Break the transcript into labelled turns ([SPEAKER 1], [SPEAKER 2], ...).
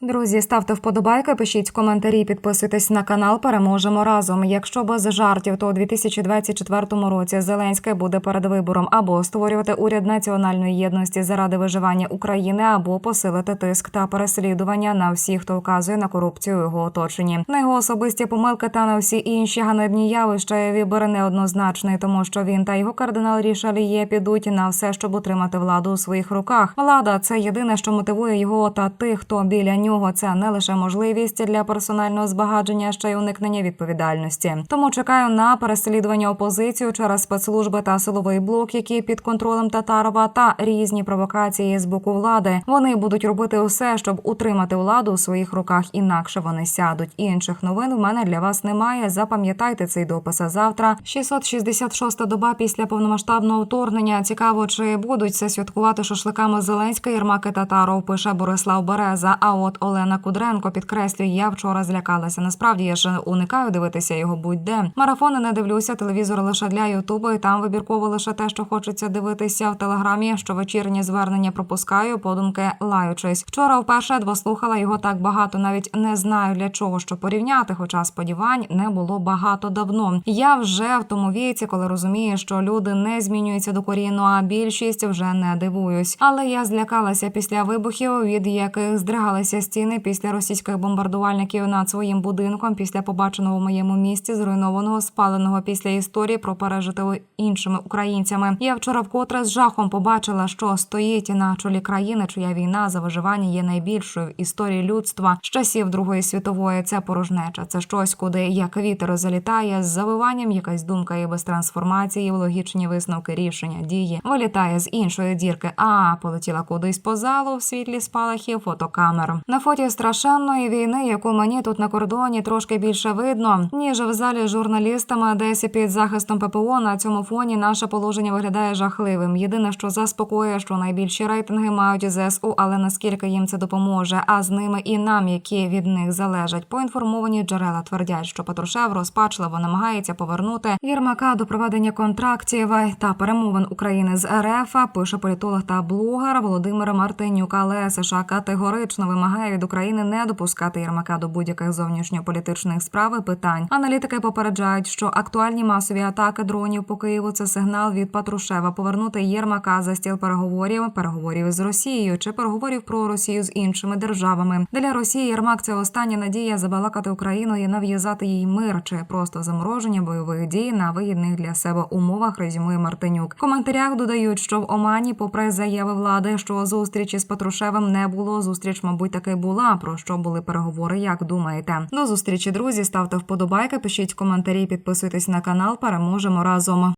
[SPEAKER 1] Друзі, ставте вподобайки, пишіть коментарі, підписуйтесь на канал. Переможемо разом. Якщо без жартів, то у 2024 році Зеленський буде перед вибором або створювати уряд національної єдності заради виживання України, або посилити тиск та переслідування на всіх, хто вказує на корупцію у його оточенні. На його особисті помилки та на всі інші ганебні явища вибір неоднозначний, тому що він та його кардинал Рішаліє підуть на все, щоб утримати владу у своїх руках. Влада це єдине, що мотивує його та тих, хто біля нього. Це не лише можливість для персонального збагачення, ще й уникнення відповідальності. Тому чекаю на переслідування опозицію через спецслужби та силовий блок, які під контролем Татарова, та різні провокації з боку влади. Вони будуть робити усе, щоб утримати владу у своїх руках. Інакше вони сядуть. Інших новин в мене для вас немає. Запам'ятайте цей допис. А завтра 666-та доба після повномасштабного вторгнення. Цікаво, чи будуть це святкувати шашликами Зеленська, Єрмак і Татаров. Пише Борислав Береза. А от Олена Кудренко підкреслює, я вчора злякалася. Насправді я ж уникаю дивитися його будь-де. Марафони не дивлюся. Телевізор лише для Ютубу, і там вибірково лише те, що хочеться дивитися в телеграмі. Що вечірнє звернення пропускаю, подумки лаючись. Вчора вперше двослухала його так багато. Навіть не знаю для чого що порівняти, хоча сподівань не було багато давно. Я вже в тому віці, коли розумію, що люди не змінюються докорінно, а більшість вже не дивуюсь. Але я злякалася після вибухів, від яких здригалися стіни після російських бомбардувальників над своїм будинком, після побаченого в моєму місті, зруйнованого, спаленого після історії про пережитого іншими українцями. Я вчора вкотре з жахом побачила, що стоїть на чолі країни, чия війна за виживання є найбільшою в історії людства з часів Другої світової. Це порожнеча. Це щось, куди як вітер залітає з завиванням, якась думка і без трансформації, в логічні висновки, рішення, дії вилітає з іншої дірки. А полетіла кудись по залу в світлі спалахів фотокамер. Фоті страшенної війни, яку мені тут на кордоні трошки більше видно, ніж в залі з журналістами, десь під захистом ППО. На цьому фоні наше положення виглядає жахливим. Єдине, що заспокоює, що найбільші рейтинги мають ЗСУ, але наскільки їм це допоможе, а з ними і нам, які від них залежать. Поінформовані джерела твердять, що Патрушев розпачливо намагається повернути Єрмака до проведення контрактів та перемовин України з РФ. Пише політолог та блогер Володимир Мартинюк. Але США категорично вимагає від України не допускати Єрмака до будь-яких зовнішньополітичних справ і питань. Аналітики попереджають, що актуальні масові атаки дронів по Києву це сигнал від Патрушева повернути Єрмака за стіл переговорів, переговорів з Росією чи переговорів про Росію з іншими державами. Для Росії Єрмак це остання надія забалакати Україну і нав'язати їй мир чи просто замороження бойових дій на вигідних для себе умовах. Резюмує Мартинюк. В коментарях додають, що в Омані, попри заяви влади, що зустрічі з Патрушевим не було. Зустріч, мабуть, таки була. Про що були переговори? Як думаєте? До зустрічі, друзі. Ставте вподобайки, пишіть коментарі, підписуйтесь на канал. Переможемо разом.